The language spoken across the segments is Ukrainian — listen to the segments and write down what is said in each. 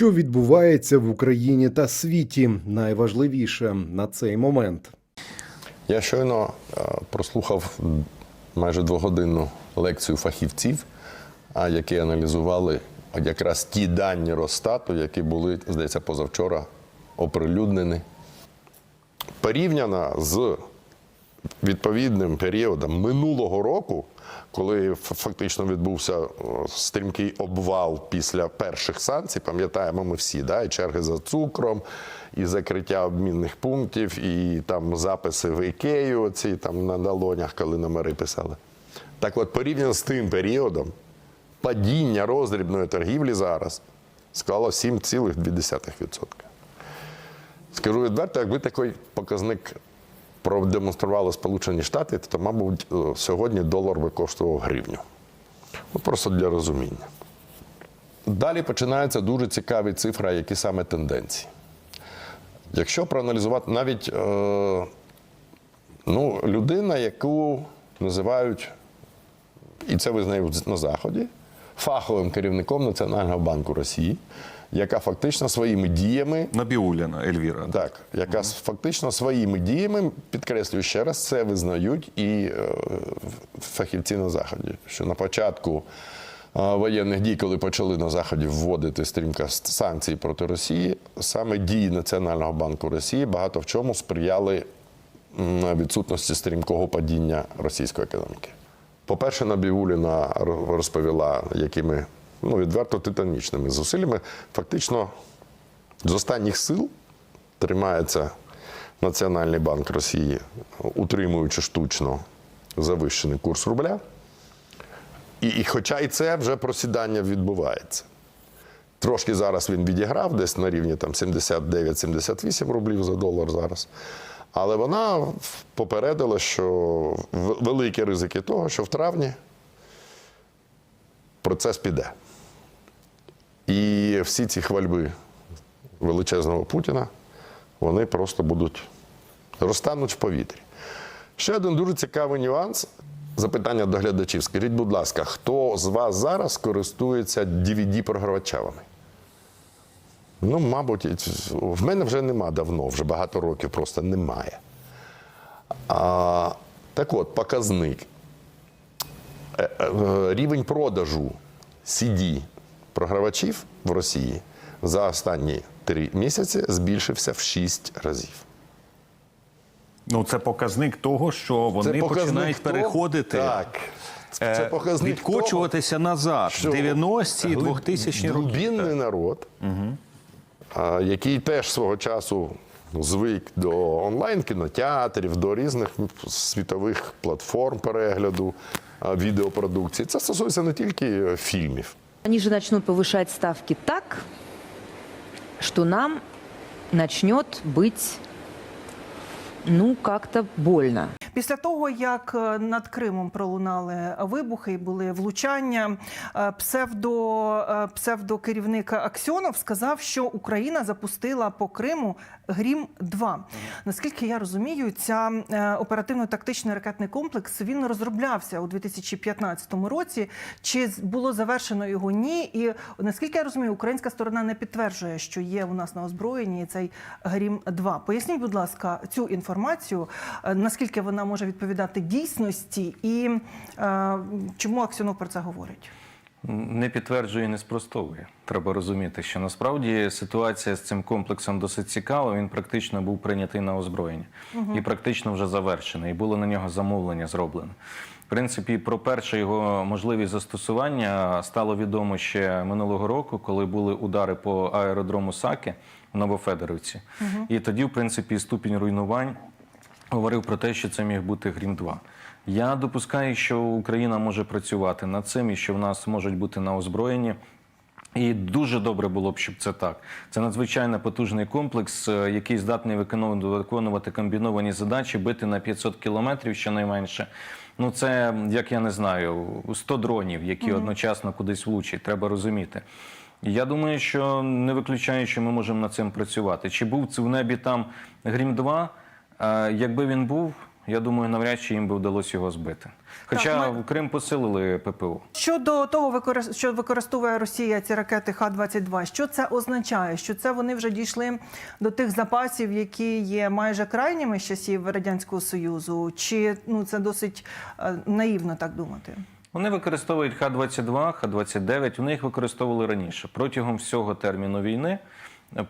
Що відбувається в Україні та світі, найважливіше на цей момент. Я щойно е, прослухав майже двогодинну лекцію фахівців, які аналізували якраз ті дані Росстату, які були, здається, позавчора оприлюднені. Порівняно з відповідним періодом минулого року, коли фактично відбувся стрімкий обвал після перших санкцій, пам'ятаємо ми всі, да? і черги за цукром, і закриття обмінних пунктів, і там записи в Ікею, оці там на долонях, коли номери писали. Так от, порівняно з тим періодом, падіння роздрібної торгівлі зараз склало 7,2%. Скажу відверто, якби такий показник продемонстрували Сполучені Штати, то, мабуть, е, сьогодні долар би коштував гривню. Ну, просто для розуміння. Далі починаються дуже цікаві цифри, які саме тенденції. Якщо проаналізувати навіть е, ну, людина, яку називають, і це визнають на Заході, фаховим керівником Національного банку Росії, яка фактично своїми діями Набіуліна Ельвіра. так, яка с- фактично своїми діями, підкреслюю ще раз, це визнають і е, фахівці на Заході. Що на початку е, воєнних дій, коли почали на Заході вводити стрімко с- санкції проти Росії, саме дії Національного банку Росії багато в чому сприяли відсутності стрімкого падіння російської економіки. По-перше, Набіуліна ро- розповіла, якими ну, відверто титанічними зусиллями фактично з останніх сил тримається Національний банк Росії, утримуючи штучно завищений курс рубля. І, і хоча і це вже просідання відбувається. Трошки зараз він відіграв десь на рівні там 79-78 рублів за долар зараз. Але вона попередила, що великі ризики того, що в травні процес піде. І всі ці хвальби величезного Путіна, вони просто будуть розтануть в повітрі. Ще один дуже цікавий нюанс. Запитання до глядачів. Скажіть, будь ласка, хто з вас зараз користується DVD-програвачами? Ну, мабуть, в мене вже нема давно, вже багато років просто немає. А, так от, показник. Е, е, Рівень продажу CD програвачів в Росії за останні три місяці збільшився в 6 разів. Ну це показник того, що вони починають того- переходити. Так. е, Це показник відкочуватися назад що в 90-ті, глиб- 2000-ні роки. глибінний народ, а, який теж свого часу звик до онлайн-кінотеатрів, до різних світових платформ перегляду відеопродукції. Це стосується не тільки фільмів. Они же начнут повышать ставки так, что нам начнет быть, ну, как-то больно. Після того, як е, над Кримом пролунали вибухи і були влучання, е, псевдо, е, псевдокерівник Аксьонов сказав, що Україна запустила по Криму Грім 2 Наскільки я розумію, ця оперативно-тактичний ракетний комплекс він розроблявся у 2015 році. Чи було завершено його? Ні. І наскільки я розумію, українська сторона не підтверджує, що є у нас на озброєнні цей Грім 2 Поясніть, будь ласка, цю інформацію, наскільки вона може відповідати дійсності, і е, чому Аксьонов про це говорить? Не підтверджує не спростовує. Треба розуміти, що насправді ситуація з цим комплексом досить цікава. Він практично був прийнятий на озброєння і практично вже завершений. І було на нього замовлення зроблено. В принципі, про перше його можливість застосування стало відомо ще минулого року, коли були удари по аеродрому Саки в Новофедоровці. І тоді, в принципі, ступінь руйнувань говорив про те, що це міг бути Грім 2 Я допускаю, що Україна може працювати над цим і що в нас можуть бути на озброєнні. І дуже добре було б, щоб це так. Це надзвичайно потужний комплекс, е, який здатний виконувати, комбіновані задачі, бити на 500 кілометрів щонайменше. Ну це як я не знаю, 100 дронів, які одночасно кудись влучать. Треба розуміти. Я думаю, що не виключаю, що ми можемо над цим працювати. Чи був це в небі там Грім 2 Е, Якби він був, Я думаю, навряд чи їм би вдалося його збити. Хоча Так, ми- Крим посилили ППО. Щодо того, що використовує Росія ці ракети Х-22, що це означає? Що це вони вже дійшли до тих запасів, які є майже крайніми з часів Радянського Союзу? Чи ну це досить е, наївно так думати? Вони використовують Х-22, Х-29, вони їх використовували раніше. Протягом всього терміну війни.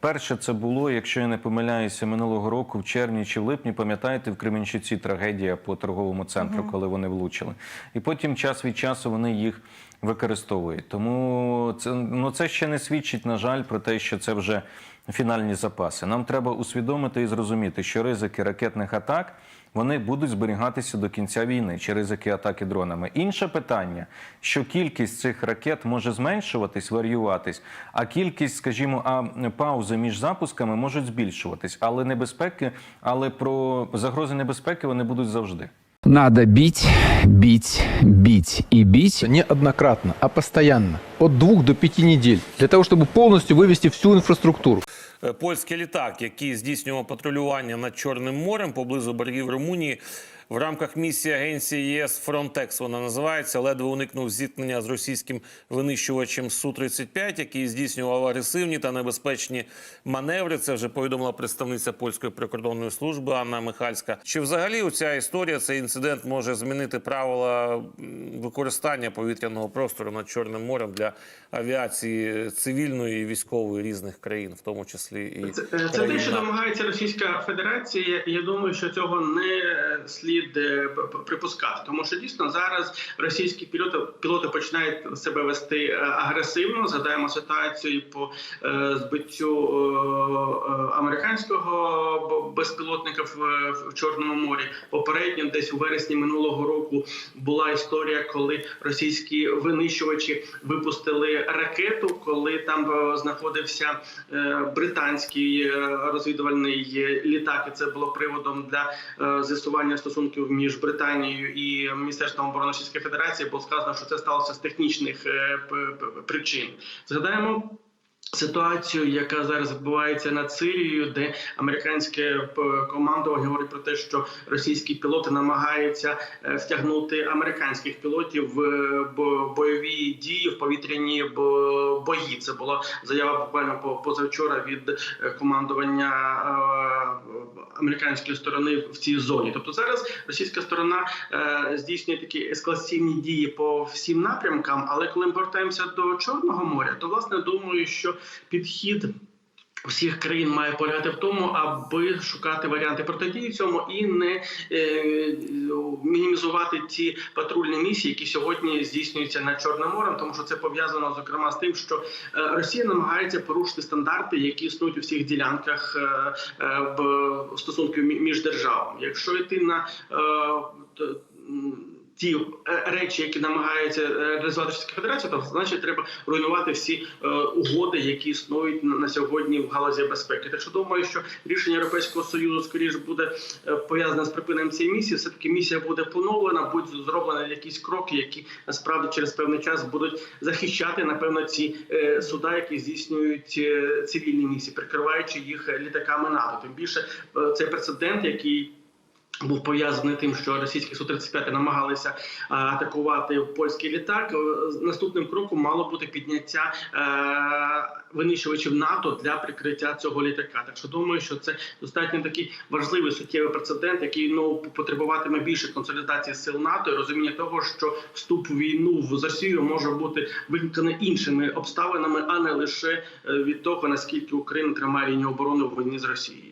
Перше це було, якщо я не помиляюся, минулого року, в червні чи в липні, пам'ятаєте, в Кременчуці трагедія по торговому центру, коли вони влучили. І потім час від часу вони їх використовують. Тому це, ну, це ще не свідчить, на жаль, про те, що це вже фінальні запаси. Нам треба усвідомити і зрозуміти, що ризики ракетних атак вони будуть зберігатися до кінця війни чи ризики атаки дронами. Інше питання, що кількість цих ракет може зменшуватись, варіюватись, а кількість, скажімо, а паузи між запусками можуть збільшуватись, але небезпеки, але про загрози небезпеки вони будуть завжди. Надо бить, бить, бить и бить. Не однократно, а постоянно. От двух до пяти недель. Для того, чтобы полностью вывести всю инфраструктуру. Е, Польський літак, який здійснював патрулювання над Чорним морем поблизу берегів Румунії, в рамках місії агенції ЄС Frontex, вона називається, ледве уникнув зіткнення з російським винищувачем Су-35, який здійснював агресивні та небезпечні маневри. Це вже повідомила представниця польської прикордонної служби Анна Михальська. Чи взагалі ця історія, цей інцидент може змінити правила використання повітряного простору над Чорним морем для авіації цивільної і військової різних країн, в тому числі і Це, це те, що НАТО? намагається Російська Федерація. Я думаю, що цього не слід е, п- п- припускати, тому що дійсно зараз російські пілоти пілоти починають себе вести е, агресивно. Згадаємо ситуацію по е, збиттю е, е, американського безпілотника в, Чорному морі. Попередньо, десь у вересні минулого року, була історія, коли російські винищувачі випустили ракету, коли там е, знаходився е, британський е, розвідувальний е, літак. І це було приводом для е, з'ясування стосунків між Британією і Міністерством оборони Російської Федерації. Було сказано, що це сталося з технічних е, причин. Згадаємо. Ситуацію, яка зараз відбувається над Сирією, де американське командування говорить про те, що російські пілоти намагаються е, втягнути американських пілотів в бойові дії в повітряні бої. Це була заява буквально по- позавчора від е, командування американської сторони в цій зоні. Тобто зараз російська сторона е, здійснює такі ескалаційні дії по всім напрямкам. Але коли ми повертаємося до Чорного моря, то власне думаю, що підхід. Всіх країн має полягати в тому, аби шукати варіанти протидії цьому і не е, мінімізувати ті патрульні місії, які сьогодні здійснюються над Чорним морем, тому що це пов'язано зокрема з тим, що е, Росія намагається порушити стандарти, які існують у всіх ділянках е, е, в стосунків між державами. Якщо йти на е, ті е, речі, які намагається е, реалізувати Російська Федерація, то значить треба руйнувати всі е, угоди, які існують на, на сьогодні в галузі безпеки. Так що думаю, що рішення Європейського союзу скоріш буде е, пов'язане з припиненням цієї місії. Все таки місія буде поновлена, будуть зроблені якісь кроки, які насправді через певний час будуть захищати напевно ці е, суда, які здійснюють е, цивільні місії, прикриваючи їх літаками НАТО. Тим більше е, цей прецедент, який був пов'язаний тим, що російські су 35 намагалися атакувати польський літак. Е, Наступним кроком мало бути підняття е, винищувачів НАТО для прикриття цього літака. Так що думаю, що це достатньо такий важливий суттєвий прецедент, який ну потребуватиме більше консолідації сил НАТО і розуміння того, що вступ в війну в Росію може бути викликаний іншими обставинами, а не лише е, від того наскільки Україна тримає лінію оборони в війні з Росією.